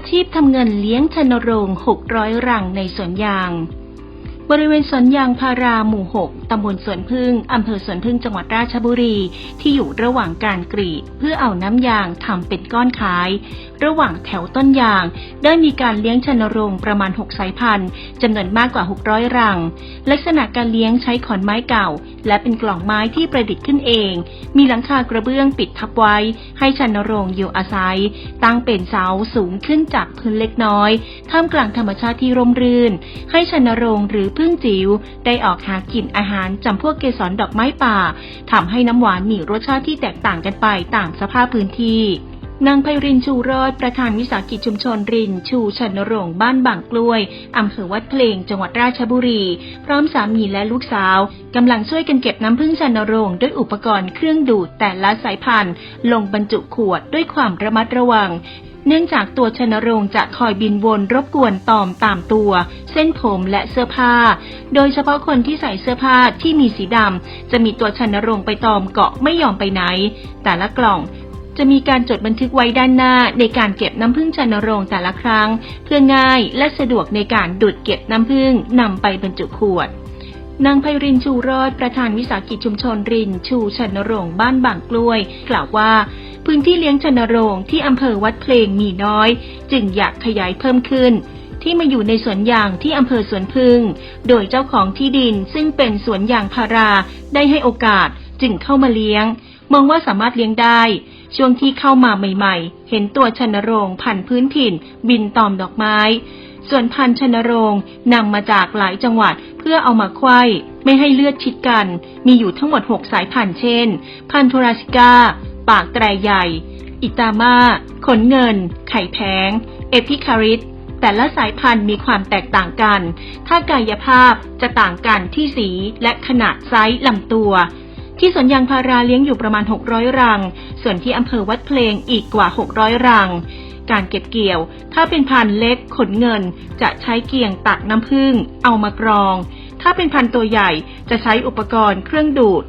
าชีพทำเงินเลี้ยงชนโรง 600 รังในสวนยาง บริเวณสวนยางพาราหมู่6 ตำบลสวนพึ่งอำเภอสวนพึ่งจังหวัดราชบุรี ที่อยู่ระหว่างการกรีด เพื่อเอาน้ำยางทำเป็นก้อนขาย ระหว่างแถวต้นยาง ได้มีการเลี้ยงชนโรงประมาณ 6 สายพันธุ์จำนวนมากกว่า 600 รัง ลักษณะการเลี้ยงใช้ขอนไม้เก่า และเป็นกล่องไม้ที่ประดิษฐ์ขึ้นเอง มีหลังคากระเบื้องปิดทับไว้ ให้ชนโรงอยู่อาศัย ตั้งเป็นเสาสูงขึ้นจากพื้นเล็กน้อย ท่ามกลางธรรมชาติที่ร่มรื่น ให้ชนโรงหรือพึ่งจิ๋วได้ออกหากินอาหารจำพวกเกสรดอกไม้ป่าทำให้น้ำหวานมีรสชาติที่แตกต่างกันไปตามสภาพพื้นที่นางไพรินชูรอดประธานวิสาหกิจชุมชนริน ชูชนโรงบ้านบางกล้วย อำเภอวัดเพลง จังหวัดราชบุรี พร้อมสามีและลูกสาวกำลังช่วยกันเก็บน้ำพึ่งชนโรงด้วยอุปกรณ์เครื่องดูดแต่ละสายพันธุ์ ลงบรรจุขวดด้วยความระมัดระวัง เนื่องจากตัวชนโรงจะคอยบินวนรบกวนตอมตามตัว เส้นผมและเสื้อผ้า โดยเฉพาะคนที่ใส่เสื้อผ้าที่มีสีดำจะมีตัวชนโรงไปตอมเกาะไม่ยอมไปไหน แต่ละกล่องจะมีการจดบันทึกไว้ด้านหน้าในการเก็บน้ำผึ้งชนโรงแต่ละครั้ง เพื่อง่ายและสะดวกในการดูดเก็บน้ำผึ้งนำไปบรรจุขวด นางไพรินชูรอดประธานวิสาหกิจชุมชนริน ชูชนรงค์บ้านบางกล้วย กล่าวว่า พื้นที่เลี้ยงชนรงค์ที่อำเภอวัดเพลงมีน้อย จึงอยากขยายเพิ่มขึ้น ที่มาอยู่ในสวนยางที่อำเภอสวนพึ่ง โดยเจ้าของที่ดินซึ่งเป็นสวนยางพาราได้ให้โอกาสจึงเข้ามาเลี้ยง มองว่าสามารถเลี้ยงได้ ช่วงที่เข้ามาใหม่ ๆ เห็นตัวชนรงค์พันพื้นถิ่น บินตอมดอกไม้ ส่วนพันธุ์ชนโรงนำมาจากหลายจังหวัดเพื่อเอามาไขว้ไม่ให้เลือดชิดกัน มีอยู่ทั้งหมด 6 สายพันธุ์เช่น พันธุราซิก้า ปากแตรใหญ่ อิตามาขนเงิน ไข่แพง เอพิคาริสแต่ละสายพันธุ์มีความแตกต่างกัน ถ้ากายภาพจะต่างกันที่สีและขนาดไซส์ลำตัว ที่สวนยางพาราเลี้ยงอยู่ประมาณ 600 รัง ส่วนที่อำเภอวัดเพลงอีกกว่า 600 รัง การเก็บเกี่ยว ถ้าเป็นพันธุ์เล็กขนเงิน จะใช้เกี่ยงตักน้ำผึ้งเอามากรอง ถ้าเป็นพันธุ์ตัวใหญ่จะใช้อุปกรณ์เครื่องดูด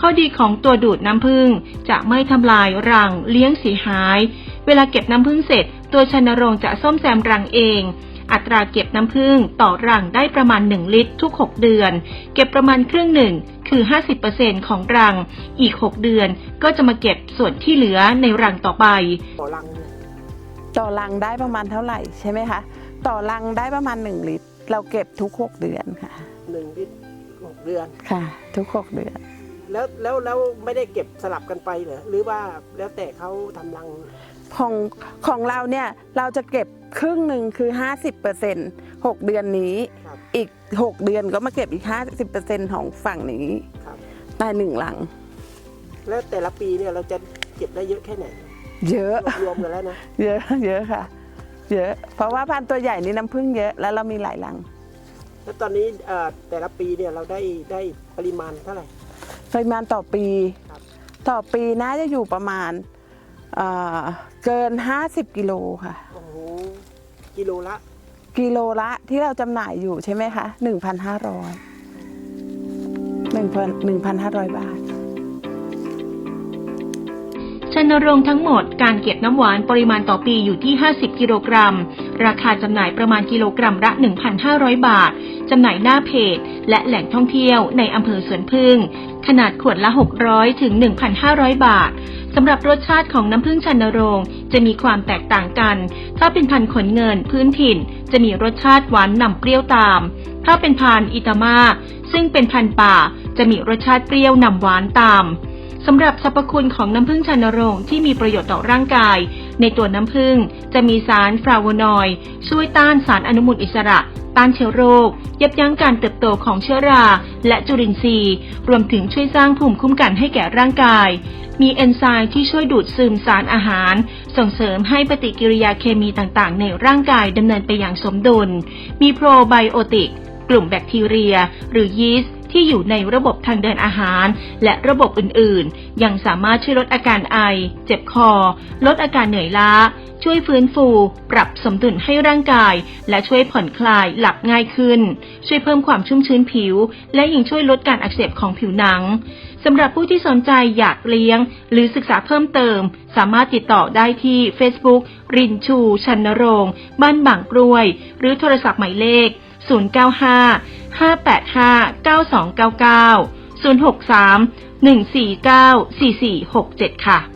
ข้อดีของตัวดูดน้ำผึ้งจะไม่ทำลายรังเลี้ยงเสียหาย เวลาเก็บน้ำผึ้งเสร็จ ตัวชนโรงจะซ่อมแซมรังเองอัตราเก็บน้ำผึ้งต่อรังได้ประมาณ 1 ลิตรทุก 6 เดือน เก็บประมาณครึ่งหนึ่งคือ 50%ของรัง อีก 6 เดือนก็จะมาเก็บส่วนที่เหลือในรังต่อไปรัง ต่อลังได้ประมาณเท่าไหร่ใช่ไหมคะ ต่อลังได้ประมาณ 1 ลิตร เราเก็บทุก 6 เดือนค่ะ หนึ่งลิตรหกเดือน ค่ะ ทุก 6 เดือน แล้วแล้วแล้วไม่ได้เก็บสลับกันไปเหรอหรือว่าแล้วแต่เขาทำรัง ของของเราเนี่ยเราจะเก็บครึ่งหนึ่งคือ 50% 6 เดือนนี้ ครับ อีก 6 เดือนก็มาเก็บอีก 50%ของฝั่งนี้ครับ ได้หนึ่งลัง แล้วแต่ละปีเนี่ยเราจะเก็บได้เยอะแค่ไหน เยอะรวมๆกันแล้วนะเยอะเยอะค่ะ เยอะ เพราะว่าพันธุ์ตัวใหญ่นี่น้ำผึ้งเยอะแล้วเรามีหลายลัง แล้วตอนนี้เอ่อแต่ละปีเนี่ยเราได้ได้ปริมาณเท่าไหร่ ปริมาณต่อปี ครับ ต่อปีน่าจะอยู่ประมาณเอ่อเกิน 50 กิโลค่ะ โอ้โหกิโลละ กิโลละที่เราจำหน่ายอยู่ใช่ไหมคะ 1,500 1,500 บาท ชนโรงค์ทั้งหมดการเก็บน้ำหวานปริมาณต่อปีอยู่ที่ 50 กิโลกรัม ราคาจำหน่ายประมาณกิโลกรัมละ 1,500 บาท จำหน่ายหน้าเพจ และแหล่งท่องเที่ยวในอำเภอสวนพึ่ง ขนาดขวดละ 600 ถึง 1,500 บาท สำหรับรสชาติของน้ำผึ้งชันโรงค์จะมีความแตกต่างกัน ถ้าเป็นพันขนเงินพื้นถิ่น จะมีรสชาติหวานนำเปรี้ยวตาม ถ้าเป็นพันอิตามาซึ่งเป็นพันป่า จะมีรสชาติเปรี้ยวนำหวานตาม สำหรับสรรพคุณของน้ำผึ้งชันโรงค์ที่มีประโยชน์ต่อร่างกาย ในตัวน้ำผึ้งจะมีสารฟลาโวนอยด์ช่วยต้านสารอนุมูลอิสระ ต้านเชื้อโรค ยับยั้งการเติบโตของเชื้อรา และจุลินทรีย์ รวมถึงช่วยสร้างภูมิคุ้มกันให้แก่ร่างกาย มีเอนไซม์ที่ช่วยดูดซึมสารอาหาร ส่งเสริมให้ปฏิกิริยาเคมีต่างๆ ในร่างกายดำเนินไปอย่างสมดุล มีโปรไบโอติกกลุ่มแบคทีเรีย หรือยีสต์ ที่อยู่ในระบบทางเดินอาหาร และระบบอื่นๆ ยังสามารถช่วยลดอาการไอ เจ็บคอ ลดอาการเหนื่อยล้า ช่วยฟื้นฟู ปรับสมดุลให้ร่างกาย และช่วยผ่อนคลายหลับง่ายขึ้น ช่วยเพิ่มความชุ่มชื้นผิว และยังช่วยลดการอักเสบของผิวหนังสำหรับผู้ที่สนใจอยากเลี้ยง หรือศึกษาเพิ่มเติม สามารถติดต่อได้ที่ Facebook รินชู ชันนรงบ้านบางกรวย หรือโทรศัพท์หมายเลข 095 585 9299 063 149 4467 ค่ะ